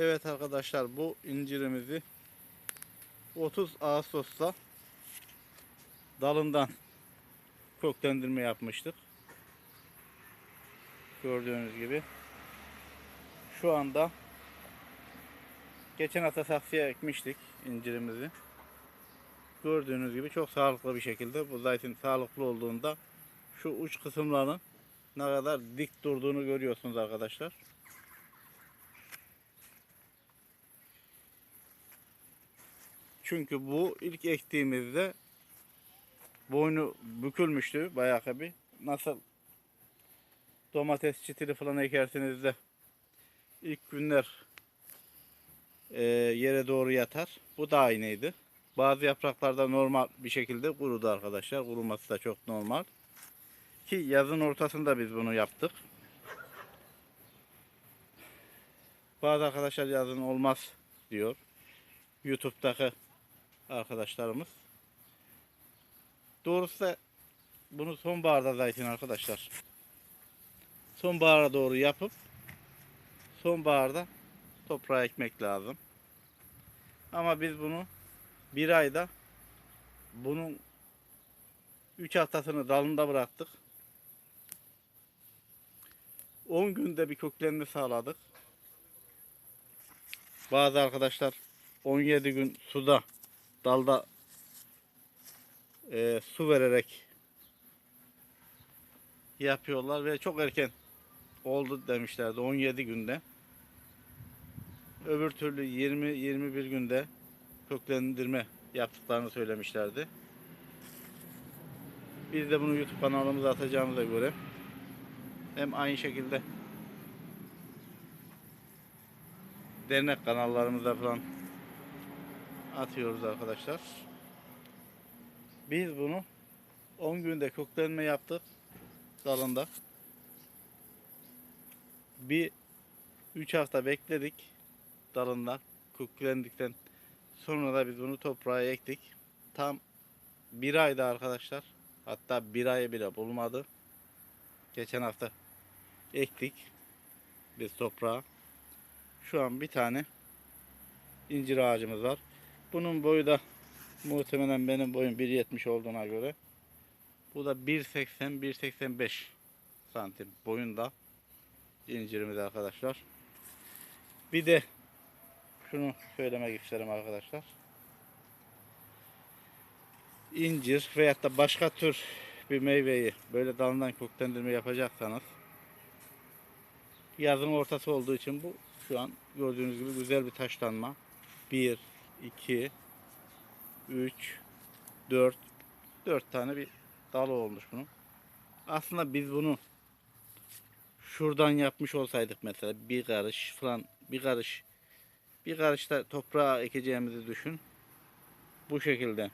Evet arkadaşlar bu incirimizi 30 Ağustos'ta dalından köklendirme yapmıştık. Gördüğünüz gibi. Şu anda geçen hafta saksıya ekmiştik incirimizi. Gördüğünüz gibi çok sağlıklı bir şekilde bu zeytin sağlıklı olduğunda şu uç kısımlarının ne kadar dik durduğunu görüyorsunuz arkadaşlar. Çünkü bu ilk ektiğimizde boynu bükülmüştü bayağı bir. Nasıl domates çitili falan ekersiniz de ilk günler e, yere doğru yatar. Bu da aynıydı. Bazı yapraklarda normal bir şekilde kurudu arkadaşlar. Kuruması da çok normal. Ki yazın ortasında biz bunu yaptık. Bazı arkadaşlar yazın olmaz diyor. YouTube'daki arkadaşlarımız. Doğrusu da bunu sonbaharda zeytin arkadaşlar. Sonbahara doğru yapıp sonbaharda toprağa ekmek lazım. Ama biz bunu bir ayda bunun 3 haftasını dalında bıraktık. 10 günde bir köklenme sağladık. Bazı arkadaşlar 17 gün suda dalda e, su vererek yapıyorlar ve çok erken oldu demişlerdi 17 günde. Öbür türlü 20-21 günde köklendirme yaptıklarını söylemişlerdi. Biz de bunu YouTube kanalımıza atacağımıza göre hem aynı şekilde dernek kanallarımıza falan atıyoruz arkadaşlar. Biz bunu 10 günde köklenme yaptık dalında. Bir 3 hafta bekledik dalında köklendikten sonra da biz bunu toprağa ektik. Tam bir ayda arkadaşlar. Hatta bir ayı bile bulmadı. Geçen hafta ektik biz toprağa. Şu an bir tane incir ağacımız var. Bunun boyu da muhtemelen benim boyum 1.70 olduğuna göre bu da 1.80-1.85 santim boyunda incirimiz arkadaşlar. Bir de şunu söylemek isterim arkadaşlar. İncir veyahut da başka tür bir meyveyi böyle dalından köklendirme yapacaksanız yazın ortası olduğu için bu şu an gördüğünüz gibi güzel bir taşlanma. 1, 2, 3, 4, 4 tane bir dalı olmuş bunun. Aslında biz bunu şuradan yapmış olsaydık mesela bir karış falan bir karış bir karışta toprağa ekeceğimizi düşün. Bu şekilde.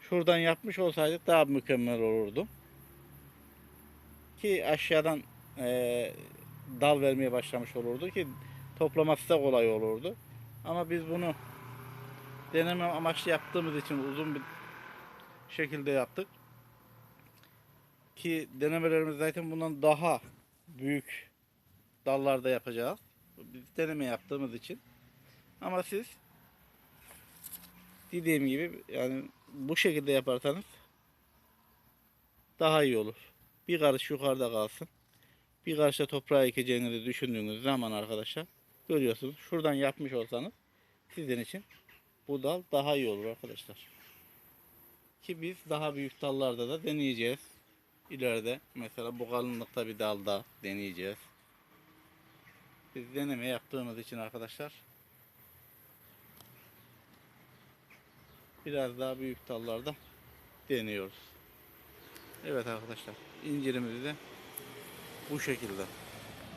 Şuradan yapmış olsaydık daha mükemmel olurdu. Ki aşağıdan eee, dal vermeye başlamış olurdu ki toplaması da kolay olurdu. Ama biz bunu deneme amaçlı yaptığımız için uzun bir şekilde yaptık. Ki denemelerimiz zaten bundan daha büyük dallarda yapacağız. Biz deneme yaptığımız için. Ama siz dediğim gibi yani bu şekilde yaparsanız daha iyi olur. Bir karış yukarıda kalsın. Bir karışta toprağa ekeceğinizi düşündüğünüz zaman arkadaşlar görüyorsunuz. Şuradan yapmış olsanız sizin için bu dal daha iyi olur arkadaşlar. Ki biz daha büyük dallarda da deneyeceğiz. İleride mesela bu kalınlıkta bir dalda deneyeceğiz. Biz deneme yaptığımız için arkadaşlar biraz daha büyük dallarda deniyoruz. Evet arkadaşlar incirimizi de bu şekilde